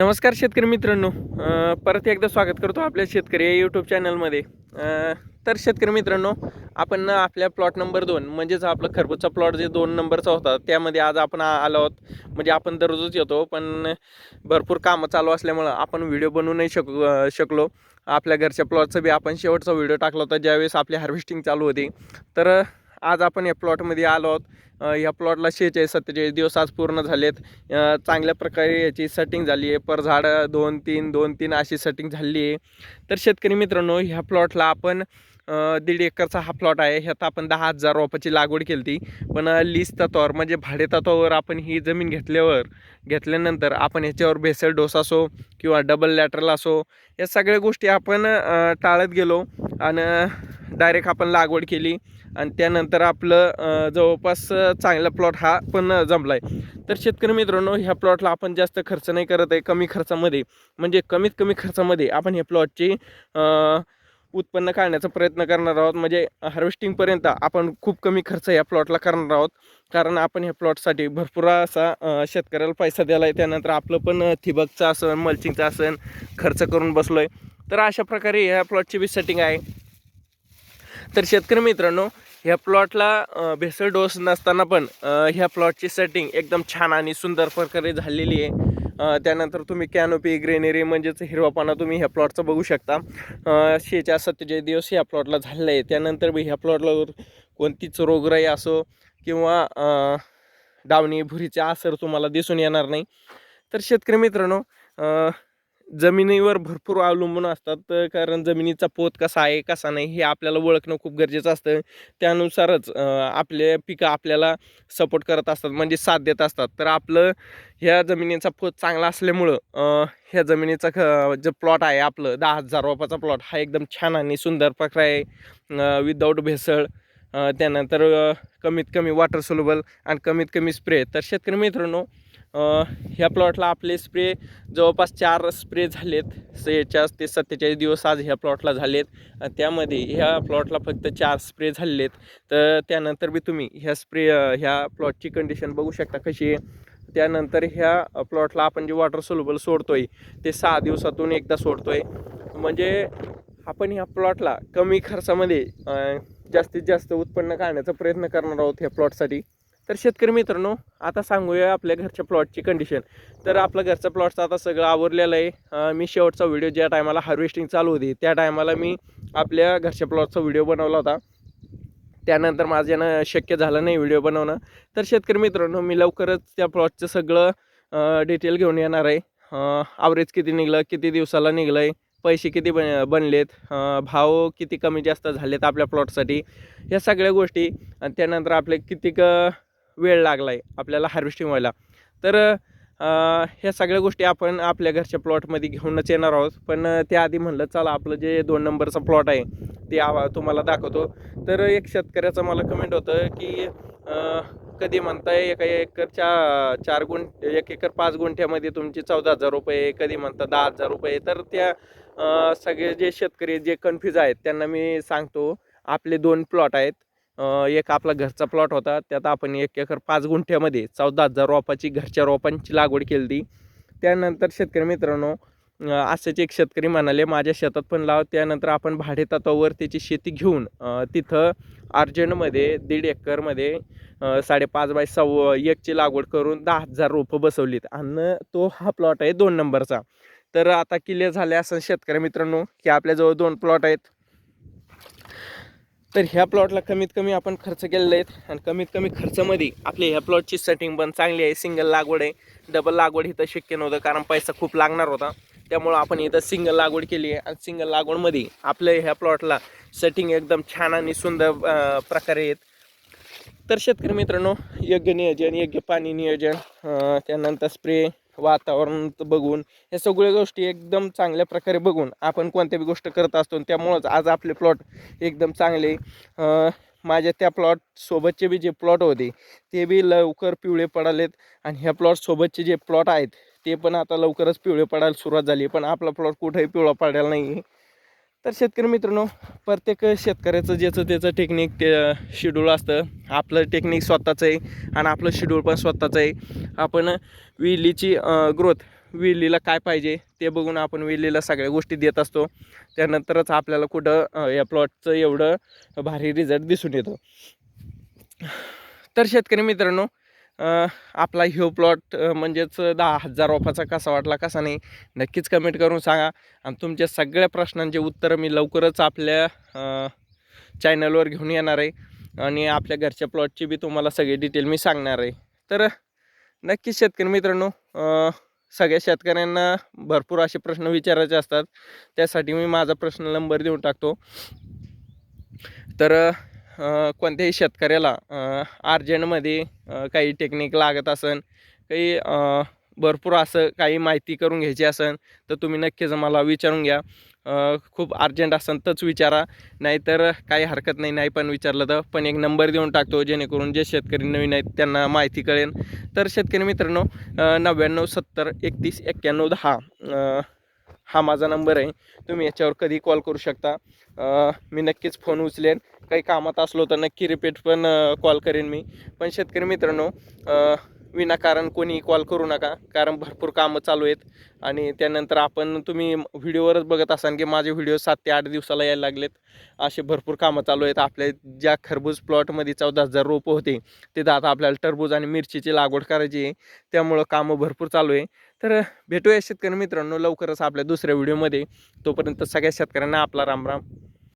नमस्कार शेतकरी मित्रांनो. परत एकदा स्वागत करतो आपल्या शेतकरी या यूट्यूब चॅनलमध्ये तर शेतकरी मित्रांनो आपण आपल्या प्लॉट नंबर दोन म्हणजेच आपलं खरबूजचा प्लॉट जे दोन नंबरचा होता त्यामध्ये आज आपण आलो आहोत. म्हणजे आपण दररोजच येतो पण भरपूर कामं चालू असल्यामुळं आपण व्हिडिओ बनवू नाही शक शकलो. आपल्या घरच्या प्लॉटचा बी आपण शेवटचा व्हिडिओ टाकला होता ज्यावेळेस आपली हार्वेस्टिंग चालू होती. तर आज आपण या प्लॉटमध्ये आलो आहोत. ह्या या प्लॉटला शेहेचाळीस सत्तेचाळीस दिवस आज पूर्ण झालेत. चांगल्या प्रकारे याची सेटिंग झाली आहे. पर झाड दोन तीन दोन तीन अशी सेटिंग झाली आहे. तर शेतकरी मित्रांनो ह्या प्लॉटला आपण दीड एकरचा हा प्लॉट आहे. ह्यात आपण दहा हजार रोपाची लागवड केली होती पण लीज तत्वावर म्हणजे भाडे तत्वावर आपण ही जमीन घेतल्यावर घेतल्यानंतर आपण ह्याच्यावर भेसळ डोस असो किंवा डबल लॅटरल असो या सगळ्या गोष्टी आपण टाळत गेलो. आणि डायरेक्ट आपण लागवड केली. आणि त्यानंतर आपलं जवळपास चांगला प्लॉट हा पण जमला आहे तर शेतकरी मित्रांनो ह्या प्लॉटला आपण जास्त खर्च नाही करत आहे कमी खर्चामध्ये. म्हणजे कमीत कमी खर्चामध्ये आपण ह्या प्लॉटची उत्पन्न काढण्याचा प्रयत्न करणार आहोत. म्हणजे हार्वेस्टिंगपर्यंत आपण खूप कमी खर्च या प्लॉटला करणार आहोत. कारण आपण ह्या प्लॉटसाठी भरपूर असा शेतकऱ्याला पैसा दिला आहे त्यानंतर आपलं पण थिबकचं ठिबकचं असन मल्चिंगचं आसन खर्च करून बसलो आहे तर अशा प्रकारे ह्या प्लॉटची बी सेटिंग आहे. तर शेतकरी मित्रांनो ह्या प्लॉटला भेसळ डोस नसताना पण ह्या प्लॉटची सेटिंग एकदम छान आणि सुंदर प्रकारे झालेली आहे. त्यानंतर तुम्ही कॅनोपी ग्रेनरी म्हणजेच हिरवापाना तुम्ही ह्या प्लॉटचं बघू शकता. शेच्या सत्तेचाळीस दिवस ह्या प्लॉटला झालेलं आहे. त्यानंतर बी ह्या प्लॉटला कोणतीच रोगराई असो किंवा डावणी भुरीचे आसर तुम्हाला दिसून येणार नाही. तर शेतकरी मित्रांनो जमिनीवर भरपूर अवलंबून असतात तर कारण जमिनीचा पोत कसा आहे कसा नाही हे आपल्याला ओळखणं खूप गरजेचं असतं. त्यानुसारच आपले पिकं आपल्याला सपोर्ट करत असतात म्हणजे साथ देत असतात. तर आपलं ह्या जमिनीचा पोत चांगला असल्यामुळं ह्या जमिनीचा ख जे प्लॉट आहे आपलं दहा हजार रोपाचा प्लॉट हा एकदम छान आणि सुंदर प्रकारे विदाऊट भेसळ त्यानंतर कमीत कमी वॉटर सोल्युबल आणि कमीत कमी स्प्रे तर शेतकरी मित्रांनो ह्या प्लॉटला आपले स्प्रे जवळपास चार स्प्रे झालेत. सेहेचाळीस ते सत्तेचाळीस दिवस आज ह्या प्लॉटला झालेत. त्यामध्ये ह्या प्लॉटला फक्त चार स्प्रे झालेत. तर त्यानंतर बी तुम्ही ह्या स्प्रे ह्या प्लॉटची कंडिशन बघू शकता कशी आहे. त्यानंतर ह्या प्लॉटला आपण जे वॉटर सोल्युबल सोडतोय ते सहा दिवसातून एकदा सोडतोय. म्हणजे आपण ह्या प्लॉटला कमी खर्चामध्ये जास्तीत जास्त उत्पन्न काढण्याचा प्रयत्न करणार आहोत ह्या प्लॉटसाठी तर शेतकरी मित्रांनो आता सांगूया आपल्या घरच्या प्लॉटची कंडिशन तर आपलं घरचं प्लॉटचं आता सगळं आवरलेलं आहे. मी शेवटचा व्हिडिओ ज्या टायमाला हार्वेस्टिंग चालू होती त्या टायमाला मी आपल्या घरच्या प्लॉटचा व्हिडिओ बनवला होता. त्यानंतर माझ्यानं शक्य झालं नाही व्हिडिओ बनवणं. तर शेतकरी मित्रांनो मी लवकरच त्या प्लॉटचं सगळं डिटेल घेऊन येणार आहे. आवरेज किती निघलं किती दिवसाला निघलं आहे पैसे किती बन बनलेत भाव किती कमी जास्त झालेत आपल्या प्लॉटसाठी ह्या सगळ्या गोष्टी. आणि त्यानंतर आपले किती क वेळ लागला आहे आपल्याला हार्वेस्टिंग व्हायला. तर ह्या सगळ्या गोष्टी आपण आपल्या घरच्या प्लॉटमध्ये घेऊनच येणार आहोत. पण त्याआधी म्हणलं चला आपलं जे दोन नंबरचा प्लॉट आहे ते आवा तुम्हाला दाखवतो. तर एक शेतकऱ्याचं मला कमेंट होतं की कधी म्हणताय एका एकरच्या चार गुंठ एक एकर पाच गुंठ्यामध्ये तुमची चौदा हजार रुपये कधी म्हणता दहा हजार रुपये. तर त्या सगळे जे शेतकरी जे कन्फ्यूज आहेत त्यांना मी सांगतो आपले दोन प्लॉट आहेत. एक आपला घरचा प्लॉट होता. त्यात आपण एक एकर पाच गुंठ्यामध्ये चौदा हजार रोपाची घरच्या रोपांची लागवड केली ती त्यानंतर शेतकरी मित्रांनो असेच एक शेतकरी म्हणाले माझ्या शेतात पण लाव. त्यानंतर आपण भाडे तत्वावर त्याची शेती घेऊन तिथं अर्जंटमध्ये दीड एकरमध्ये साडेपाच बाय सव्वा एकची लागवड करून दहा हजार रोपं बसवलीत. आणि तो हा प्लॉट आहे दोन नंबरचा. तर आता किल्ले झाले असं शेतकरी मित्रांनो की आपल्याजवळ दोन प्लॉट आहेत. तर ह्या प्लॉटला कमीत कमी आपण खर्च केलेले आहेत आणि कमीत कमी खर्चामध्ये आपली ह्या प्लॉटची सेटिंग पण चांगली आहे. सिंगल लागवड आहे. डबल लागवड इथं शक्य नव्हतं कारण पैसा खूप लागणार होता. त्यामुळं आपण इथं सिंगल लागवड केली आहे. आणि सिंगल लागवडमध्ये आपल्या ह्या प्लॉटला सेटिंग एकदम छान आणि सुंदर प्रकारे आहेत. तर शेतकरी मित्रांनो योग्य नियोजन योग्य पाणी नियोजन त्यानंतर स्प्रे वातावरण बघून हे सगळ्या गोष्टी एकदम चांगल्या प्रकारे बघून आपण कोणत्या बी गोष्ट करत असतो त्यामुळंच आज आपले प्लॉट एकदम चांगले. माझ्या त्या प्लॉट सोबतचे बी जे प्लॉट होते ते बी लवकर पिवळे पडालेत आणि ह्या प्लॉट सोबतचे जे प्लॉट आहेत ते पण आता लवकरच पिवळे पडायला सुरुवात झाली पण आपला प्लॉट कुठेही पिवळा पडायला नाही तर शेतकरी मित्रांनो प्रत्येक शेतकऱ्याचं ज्याचं त्याचं टेक्निक ते शेड्यूल असतं. आपलं टेक्निक स्वतःचं आहे आणि आपलं शेड्यूल पण स्वतःचं आहे. आपण विहिलीची ग्रोथ विहिलीला काय पाहिजे ते बघून आपण विहिलीला सगळ्या गोष्टी देत असतो. त्यानंतरच आपल्याला कुठं या प्लॉटचं एवढं भारी रिझल्ट दिसून येतो. तर शेतकरी मित्रांनो आपला ह्यो प्लॉट म्हणजेच दहा हजार रोपाचा कसा वाटला कसा नाही नक्कीच कमेंट करून सांगा. आणि तुमच्या सगळ्या प्रश्नांचे उत्तरं मी लवकरच आपल्या चॅनलवर घेऊन येणार आहे. आणि आपल्या घरच्या प्लॉटची बी तुम्हाला सगळी डिटेल मी सांगणार आहे. तर नक्कीच शेतकरी मित्रांनो सगळ्या शेतकऱ्यांना भरपूर असे प्रश्न विचारायचे असतात. त्यासाठी मी माझा प्रश्न नंबर देऊन टाकतो. तर कोणत्याही शेतकऱ्याला अर्जंटमध्ये काही टेक्निक लागत असन काही भरपूर असं काही माहिती करून घ्यायची असन तर तुम्ही नक्कीच मला विचारून घ्या. खूप अर्जंट असन तरच विचारा नाहीतर काही हरकत नाही नाही पण विचारलं तर. पण एक नंबर देऊन टाकतो जेणेकरून जे शेतकरी नवीन आहेत त्यांना माहिती कळेल तर शेतकरी मित्रांनो नव्याण्णव सत्तर एकतीस एक्क्याण्णव दहा हा माझा नंबर आहे. तुम्ही याच्यावर कधी कॉल करू शकता. मी नक्कीच फोन उचलेन. काही कामात असलो तर नक्की रिपीट पण कॉल करेन मी. पण शेतकरी मित्रांनो विनाकारण कोणी कॉल करू नका. कारण भरपूर कामं चालू आहेत. आणि त्यानंतर आपण तुम्ही व्हिडिओवरच बघत असाल की माझे व्हिडिओ सात ते आठ दिवसाला यायला लागलेत. असे भरपूर कामं चालू आहेत. आपल्या ज्या खरबूज प्लॉटमध्ये चौदा हजार रोपं होते तिथं आता आपल्याला टरबूज आणि मिरचीची लागवड करायची आहे. त्यामुळं कामं भरपूर चालू आहे. तर भेटूया शेतकरी मित्रांनो लवकरच आपल्या दुसऱ्या व्हिडिओमध्ये तोपर्यंत सगळ्या शेतकऱ्यांना आपला रामराम